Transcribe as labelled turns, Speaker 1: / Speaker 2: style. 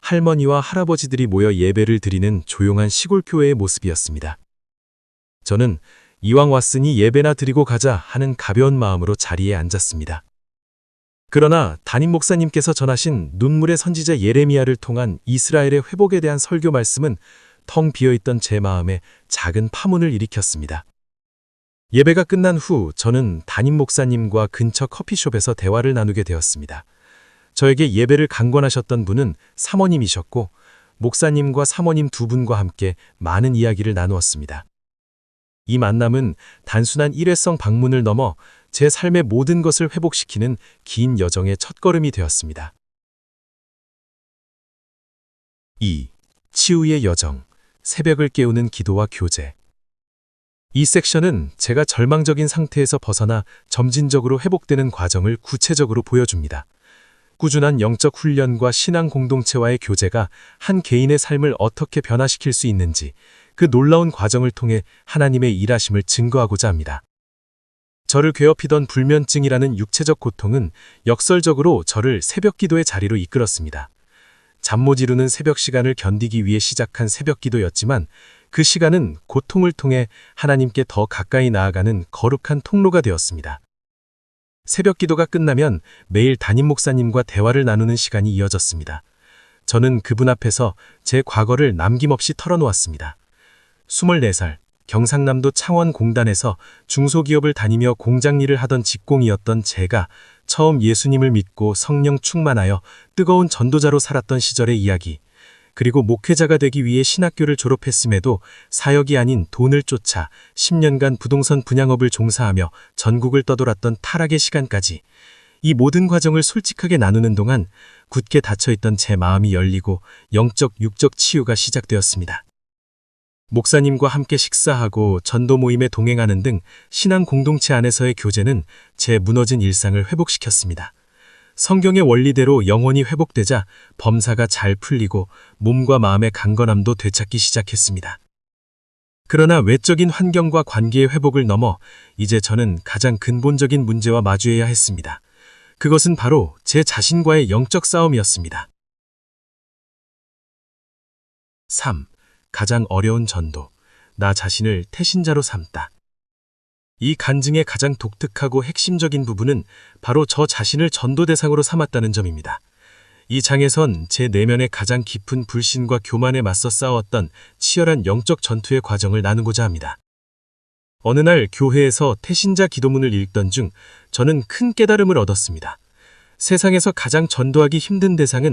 Speaker 1: 할머니와 할아버지들이 모여 예배를 드리는 조용한 시골 교회의 모습이었습니다. 저는 이왕 왔으니 예배나 드리고 가자 하는 가벼운 마음으로 자리에 앉았습니다. 그러나 담임 목사님께서 전하신 눈물의 선지자 예레미야를 통한 이스라엘의 회복에 대한 설교 말씀은 텅 비어있던 제 마음에 작은 파문을 일으켰습니다. 예배가 끝난 후 저는 담임 목사님과 근처 커피숍에서 대화를 나누게 되었습니다. 저에게 예배를 강권하셨던 분은 사모님이셨고 목사님과 사모님 두 분과 함께 많은 이야기를 나누었습니다. 이 만남은 단순한 일회성 방문을 넘어 제 삶의 모든 것을 회복시키는 긴 여정의 첫걸음이 되었습니다. 2. 치유의 여정, 새벽을 깨우는 기도와 교제. 이 섹션은 제가 절망적인 상태에서 벗어나 점진적으로 회복되는 과정을 구체적으로 보여줍니다. 꾸준한 영적 훈련과 신앙 공동체와의 교제가 한 개인의 삶을 어떻게 변화시킬 수 있는지 그 놀라운 과정을 통해 하나님의 일하심을 증거하고자 합니다. 저를 괴롭히던 불면증이라는 육체적 고통은 역설적으로 저를 새벽 기도의 자리로 이끌었습니다. 잠 못 이루는 새벽 시간을 견디기 위해 시작한 새벽 기도였지만 그 시간은 고통을 통해 하나님께 더 가까이 나아가는 거룩한 통로가 되었습니다. 새벽 기도가 끝나면 매일 담임 목사님과 대화를 나누는 시간이 이어졌습니다. 저는 그분 앞에서 제 과거를 남김없이 털어놓았습니다. 24살, 경상남도 창원공단에서 중소기업을 다니며 공장 일을 하던 직공이었던 제가 처음 예수님을 믿고 성령 충만하여 뜨거운 전도자로 살았던 시절의 이야기, 그리고 목회자가 되기 위해 신학교를 졸업했음에도 사역이 아닌 돈을 쫓아 10년간 부동산 분양업을 종사하며 전국을 떠돌았던 타락의 시간까지 이 모든 과정을 솔직하게 나누는 동안 굳게 닫혀있던 제 마음이 열리고 영적 육적 치유가 시작되었습니다. 목사님과 함께 식사하고 전도 모임에 동행하는 등 신앙 공동체 안에서의 교제는 제 무너진 일상을 회복시켰습니다. 성경의 원리대로 영혼이 회복되자 범사가 잘 풀리고 몸과 마음의 강건함도 되찾기 시작했습니다. 그러나 외적인 환경과 관계의 회복을 넘어 이제 저는 가장 근본적인 문제와 마주해야 했습니다. 그것은 바로 제 자신과의 영적 싸움이었습니다. 3. 가장 어려운 전도. 나 자신을 태신자로 삼다. 이 간증의 가장 독특하고 핵심적인 부분은 바로 저 자신을 전도 대상으로 삼았다는 점입니다. 이 장에선 제 내면의 가장 깊은 불신과 교만에 맞서 싸웠던 치열한 영적 전투의 과정을 나누고자 합니다. 어느 날 교회에서 태신자 기도문을 읽던 중 저는 큰 깨달음을 얻었습니다. 세상에서 가장 전도하기 힘든 대상은